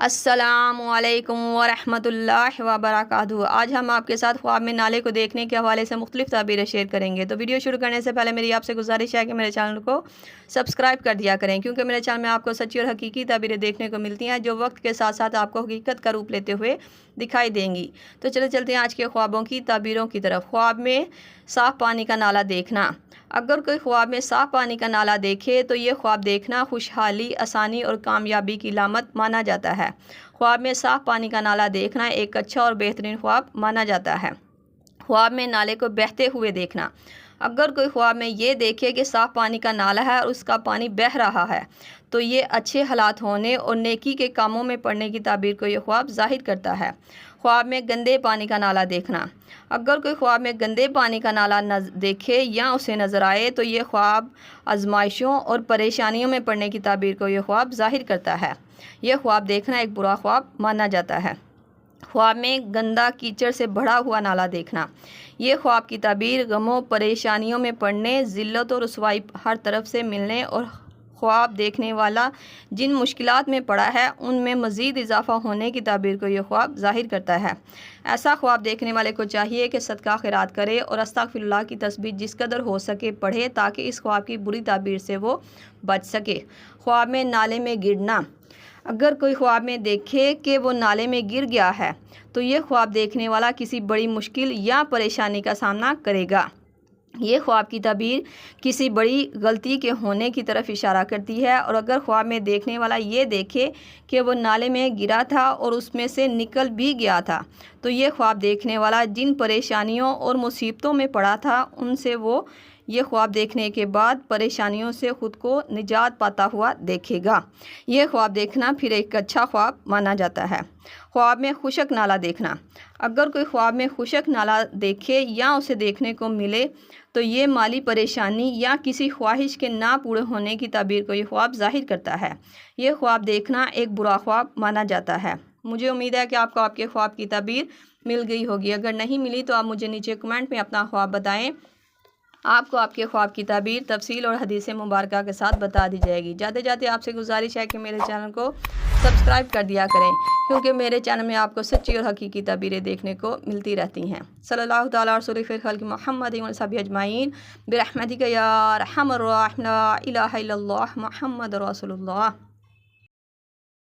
السلام علیکم ورحمۃ اللہ وبرکاتہ۔ آج ہم آپ کے ساتھ خواب میں نالے کو دیکھنے کے حوالے سے مختلف تعبیریں شیئر کریں گے۔ تو ویڈیو شروع کرنے سے پہلے میری آپ سے گزارش ہے کہ میرے چینل کو سبسکرائب کر دیا کریں، کیونکہ میرے چینل میں آپ کو سچی اور حقیقی تعبیریں دیکھنے کو ملتی ہیں جو وقت کے ساتھ ساتھ آپ کو حقیقت کا روپ لیتے ہوئے دکھائی دیں گی۔ تو چلے چلتے ہیں آج کے خوابوں کی تعبیروں کی طرف۔ خواب میں صاف پانی کا نالا دیکھنا۔ اگر کوئی خواب میں صاف پانی کا نالا دیکھے تو یہ خواب دیکھنا خوشحالی، آسانی اور کامیابی کی علامت مانا جاتا ہے۔ خواب میں صاف پانی کا نالا دیکھنا ایک اچھا اور بہترین خواب مانا جاتا ہے۔ خواب میں نالے کو بہتے ہوئے دیکھنا۔ اگر کوئی خواب میں یہ دیکھے کہ صاف پانی کا نالا ہے اور اس کا پانی بہہ رہا ہے، تو یہ اچھے حالات ہونے اور نیکی کے کاموں میں پڑنے کی تعبیر کو یہ خواب ظاہر کرتا ہے۔ خواب میں گندے پانی کا نالا دیکھنا۔ اگر کوئی خواب میں گندے پانی کا نالا دیکھے یا اسے نظر آئے، تو یہ خواب آزمائشوں اور پریشانیوں میں پڑنے کی تعبیر کو یہ خواب ظاہر کرتا ہے۔ یہ خواب دیکھنا ایک برا خواب مانا جاتا ہے۔ خواب میں گندا کیچڑ سے بڑھا ہوا نالا دیکھنا۔ یہ خواب کی تعبیر غموں، پریشانیوں میں پڑنے، ذلت اور رسوائی ہر طرف سے ملنے اور خواب دیکھنے والا جن مشکلات میں پڑا ہے، ان میں مزید اضافہ ہونے کی تعبیر کو یہ خواب ظاہر کرتا ہے۔ ایسا خواب دیکھنے والے کو چاہیے کہ صدقہ خیرات کرے اور استغفر اللہ کی تصویر جس قدر ہو سکے پڑھے تاکہ اس خواب کی بری تعبیر سے وہ بچ سکے۔ خواب میں نالے میں گرنا۔ اگر کوئی خواب میں دیکھے کہ وہ نالے میں گر گیا ہے، تو یہ خواب دیکھنے والا کسی بڑی مشکل یا پریشانی کا سامنا کرے گا۔ یہ خواب کی تعبیر کسی بڑی غلطی کے ہونے کی طرف اشارہ کرتی ہے، اور اگر خواب میں دیکھنے والا یہ دیکھے کہ وہ نالے میں گرا تھا اور اس میں سے نکل بھی گیا تھا، تو یہ خواب دیکھنے والا جن پریشانیوں اور مصیبتوں میں پڑا تھا، ان سے وہ یہ خواب دیکھنے کے بعد پریشانیوں سے خود کو نجات پاتا ہوا دیکھے گا۔ یہ خواب دیکھنا پھر ایک اچھا خواب مانا جاتا ہے۔ خواب میں خشک نالا دیکھنا۔ اگر کوئی خواب میں خشک نالا دیکھے یا اسے دیکھنے کو ملے تو یہ مالی پریشانی یا کسی خواہش کے نہ پورے ہونے کی تعبیر کو یہ خواب ظاہر کرتا ہے۔ یہ خواب دیکھنا ایک برا خواب مانا جاتا ہے۔ مجھے امید ہے کہ آپ کو آپ کے خواب کی تعبیر مل گئی ہوگی۔ اگر نہیں ملی تو آپ مجھے نیچے کمنٹ میں اپنا خواب بتائیں۔ آپ کو آپ کے خواب کی تعبیر، تفصیل اور حدیث مبارکہ کے ساتھ بتا دی جائے گی۔ جاتے جاتے آپ سے گزارش ہے کہ میرے چینل کو سبسکرائب کر دیا کریں، کیونکہ میرے چینل میں آپ کو سچی اور حقیقی تعبیریں دیکھنے کو ملتی رہتی ہیں۔ صلی اللہ تعالیٰ رسول خلق محمد صبی اجمعین۔ برحمتی یا رحم الرحمن الہ الا اللہ محمد رسول اللہ۔